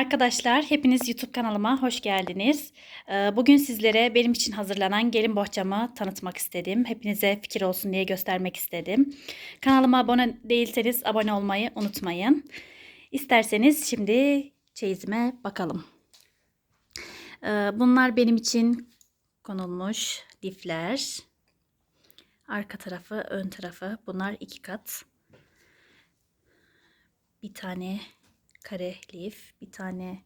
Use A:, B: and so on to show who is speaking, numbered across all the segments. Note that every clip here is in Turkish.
A: Arkadaşlar hepiniz YouTube kanalıma hoş geldiniz. Ee, Bugün sizlere benim için hazırlanan gelin bohçamı tanıtmak istedim. Hepinize fikir olsun diye göstermek istedim. Kanalıma abone değilseniz abone olmayı unutmayın. İsterseniz şimdi çeyizime bakalım. Ee, Bunlar benim için konulmuş lifler. Arka tarafı, ön tarafı. Bunlar iki kat. Bir tane kare lif, bir tane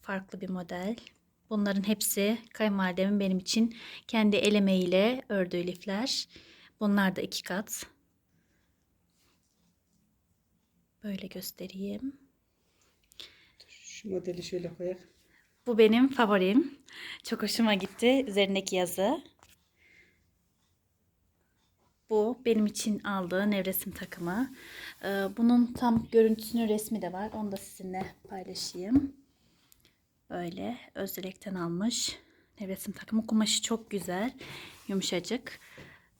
A: farklı bir model. Bunların hepsi kayınvalidemin benim için kendi el emeğiyle ördüğü lifler. Bunlar da iki kat. Böyle göstereyim.
B: Şu modeli şöyle koyak.
A: Bu benim favorim. Çok hoşuma gitti. Üzerindeki yazı. Bu benim için aldığı nevresim takımı. Ee, Bunun tam görüntüsünün resmi de var. Onu da sizinle paylaşayım. Böyle Özdilek'ten almış. Nevresim takımı. Kumaşı çok güzel. Yumuşacık.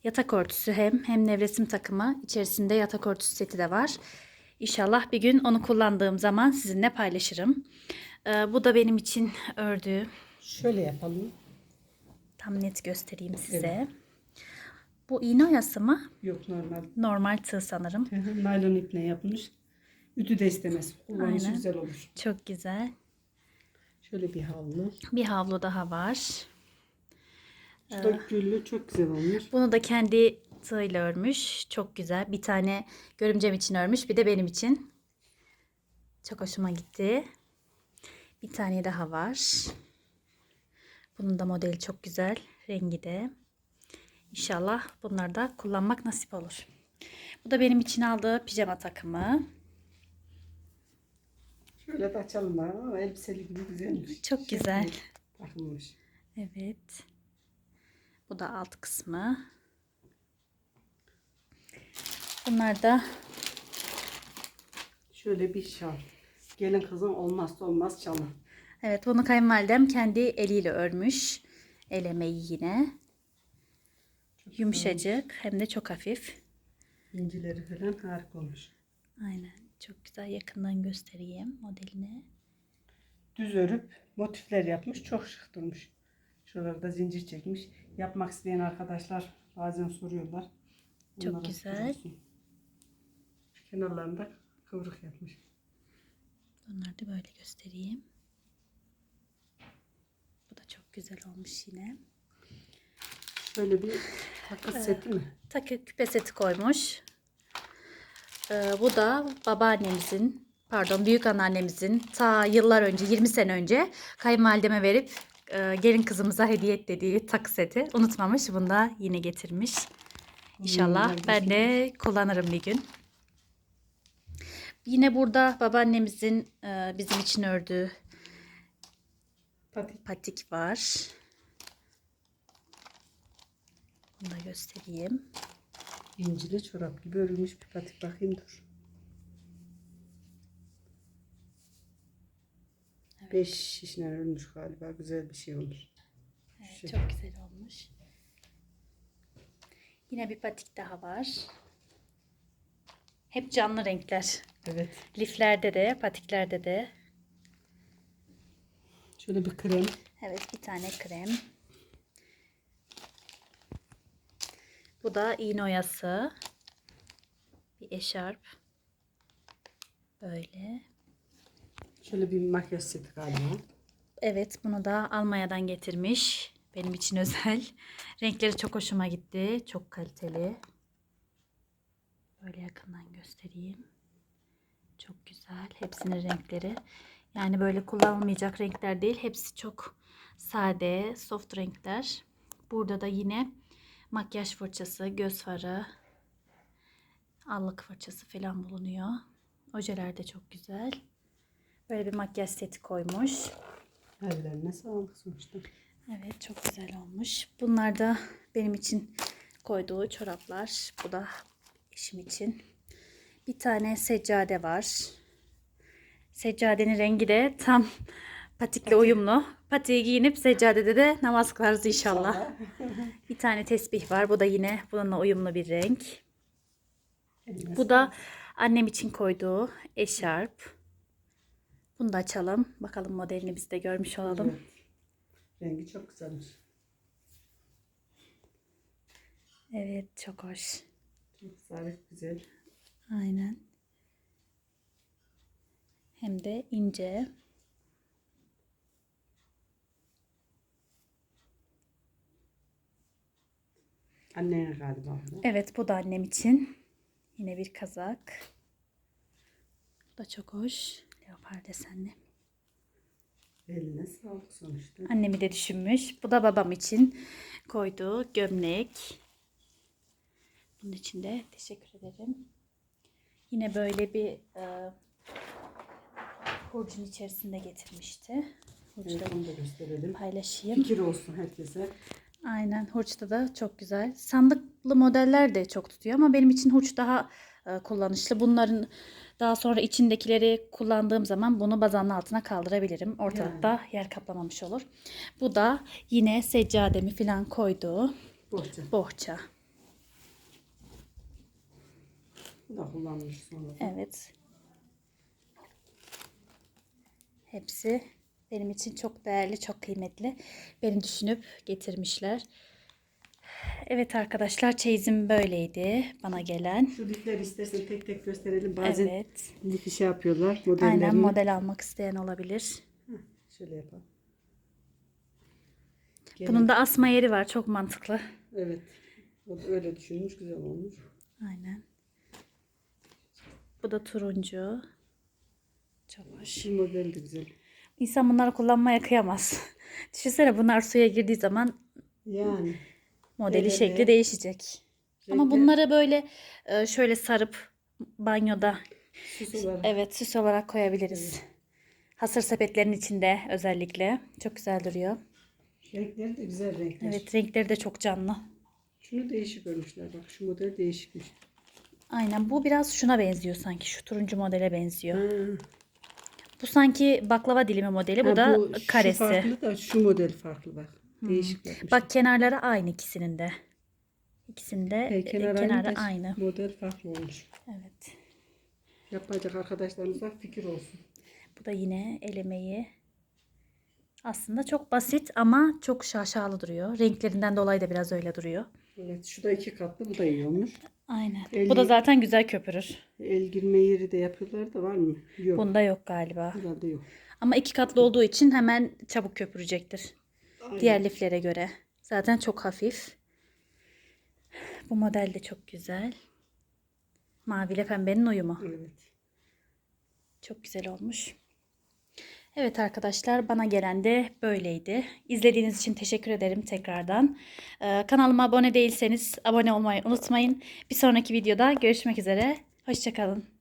A: Yatak örtüsü hem hem nevresim takımı. içerisinde yatak örtüsü seti de var. İnşallah bir gün onu kullandığım zaman sizinle paylaşırım. Ee, Bu da benim için ördüğü.
B: Şöyle yapalım.
A: Tam net göstereyim size. Bu iğne oyası mı?
B: Yok normal.
A: Normal tığ sanırım.
B: Naylon iple yapılmış. Ütü de istemez. Kullanışı
A: Aynen.
B: güzel olur.
A: Çok güzel.
B: Şöyle bir havlu.
A: Bir havlu daha var.
B: Şu da güllü çok güzel olmuş.
A: Bunu da kendi tığıyla örmüş. Çok güzel. Bir tane görümcem için örmüş. Bir de benim için. Çok hoşuma gitti. Bir tane daha var. Bunun da modeli çok güzel. Rengi de. İnşallah bunları da kullanmak nasip olur. Bu da benim için aldığı pijama takımı.
B: Şöyle de açalım bari ama elbiseli gibi güzelmiş.
A: Çok güzel.
B: Takılmış.
A: Evet. Bu da alt kısmı. Bunlar da
B: Şöyle bir şal. Gelin kızın olmazsa olmaz çalı.
A: evet bunu kayınvalidem kendi eliyle örmüş. El emeği yine. Yumuşacık hem de çok hafif.
B: İncileri falan harika olmuş.
A: Aynen. Çok güzel yakından göstereyim modelini.
B: Düz örüp motifler yapmış. Çok şık durmuş. Şuralarda zincir çekmiş. Yapmak isteyen arkadaşlar bazen soruyorlar.
A: Çok
B: Onlara
A: güzel.
B: sorulsun. Kenarlarında kıvrık yapmış.
A: Bunları da böyle göstereyim. Bu da çok güzel olmuş yine.
B: Şöyle bir takı seti mi?
A: Takı küpe seti koymuş. Ee, bu da babaannemizin, pardon büyük anneannemizin ta yıllar önce, 20 sene önce kayınvalideme verip e, gelin kızımıza hediye et dediği takı seti. Unutmamış. Bunu da yine getirmiş. İnşallah
B: Hmm,
A: ben de kullanırım bir gün. Yine burada babaannemizin e, bizim için ördüğü
B: Patik.
A: patik var. Bunu da göstereyim.
B: İncili çorap gibi örülmüş bir patik. Bakayım dur. Beş şişine örülmüş galiba. Güzel bir şey olmuş.
A: Evet,
B: Şey.
A: çok güzel olmuş. Yine bir patik daha var. Hep canlı renkler.
B: Evet.
A: Liflerde de, patiklerde de.
B: Şöyle bir krem.
A: Evet, bir tane krem. Bu da iğne oyası. Bir eşarp. Böyle.
B: Şöyle bir makyaj seti galiba.
A: Evet, bunu da Almanya'dan getirmiş. Benim için özel. Renkleri çok hoşuma gitti. Çok kaliteli. Böyle yakından göstereyim. Çok güzel. Hepsinin renkleri. Yani böyle kullanılmayacak renkler değil. Hepsi çok sade, soft renkler. Burada da yine makyaj fırçası, göz farı, allık fırçası falan bulunuyor. Ojeler de çok güzel. Böyle bir makyaj seti koymuş.
B: Ellerine sağlık sonuçta.
A: Evet çok güzel olmuş. Bunlar da benim için koyduğu çoraplar. Bu da eşim için. Bir tane seccade var. Seccadenin rengi de tam patikle uyumlu. Patiği giyinip seccadede de namaz kılarız inşallah. Bir tane tesbih var. Bu da yine bununla uyumlu bir renk. Bu da annem için koyduğu eşarp. Bunu da açalım. Bakalım modelini biz de görmüş olalım.
B: Evet. Rengi çok güzelmiş.
A: Evet çok hoş.
B: Çok zarif güzel.
A: Aynen. Hem de ince.
B: Annene galiba.
A: Evet bu da annem için. Yine bir kazak. Bu da çok hoş. Leopar desenli.
B: Eline sağlık sonuçta.
A: Annemi de düşünmüş. Bu da babam için koyduğu gömlek. Bunun için de teşekkür ederim. Yine böyle bir e, hurcun içerisinde getirmişti. Hurcu da
B: Evet, onu da gösterelim.
A: paylaşayım.
B: Fikir olsun herkese.
A: Aynen hurçta da çok güzel. Sandıklı modeller de çok tutuyor ama benim için hurç daha e, kullanışlı. Bunların daha sonra içindekileri kullandığım zaman bunu bazanın altına kaldırabilirim. Ortalıkta yer kaplamamış olur. Bu da yine seccademi falan koyduğu
B: Bohça.
A: bohça.
B: Bu da kullanılmış sonra.
A: Evet. Hepsi benim için çok değerli, çok kıymetli. Beni düşünüp getirmişler. Evet arkadaşlar çeyizim böyleydi bana gelen.
B: Şu lifleri istersen tek tek gösterelim. Bazen
A: Evet.
B: lifi şey yapıyorlar. Modellerini.
A: Aynen model almak isteyen olabilir.
B: Şöyle yapalım. Gene-
A: Bunun da asma yeri var. Çok mantıklı.
B: Evet. Öyle düşünmüş. Güzel olmuş.
A: Aynen. Bu da turuncu. Çok hoş.
B: Şu model de güzel.
A: İnsan bunları kullanmaya kıyamaz. Düşünsene bunlar suya girdiği zaman
B: Yani.
A: modeli
B: Evet,
A: şekli
B: evet.
A: değişecek. Ama
B: Renkler-
A: bunları böyle e, şöyle sarıp banyoda
B: Süs olarak.
A: evet süs olarak koyabiliriz. Hasır sepetlerin içinde özellikle. Çok güzel duruyor.
B: Renkleri de güzel renkler.
A: Evet renkleri de çok canlı.
B: Şunu değişik örmüşler. Bak şu model değişikmiş.
A: Aynen bu biraz şuna benziyor sanki. Şu turuncu modele benziyor.
B: Ha.
A: Bu sanki baklava dilimi modeli. Bu da
B: şu
A: karesi.
B: farklı da şu model farklı bak. Değişik yapmış.
A: Bak kenarları aynı ikisinin de. İkisinde
B: He,
A: e,
B: kenar
A: kenarı
B: aynı, da
A: aynı.
B: Model farklı olmuş.
A: Evet.
B: Yapacak arkadaşlarımıza fikir olsun.
A: Bu da yine el emeği. Aslında çok basit ama çok şaşalı duruyor. Renklerinden dolayı da biraz öyle duruyor.
B: Evet şu da iki katlı bu da iyi olmuş.
A: Aynen.
B: El-
A: Bu da zaten güzel köpürür.
B: El girme yeri de yapıyorlar da var mı? Yok.
A: Bunda yok galiba.
B: Herhalde yok.
A: Ama iki katlı olduğu için hemen çabuk köpürecektir.
B: Aynen.
A: Diğer liflere göre. Zaten çok hafif. Bu model de çok güzel. Mavi ile pembenin uyumu.
B: Evet.
A: Çok güzel olmuş. Evet arkadaşlar bana gelen de böyleydi. İzlediğiniz için teşekkür ederim tekrardan. Ee, kanalıma abone değilseniz abone olmayı unutmayın. Bir sonraki videoda görüşmek üzere. Hoşçakalın.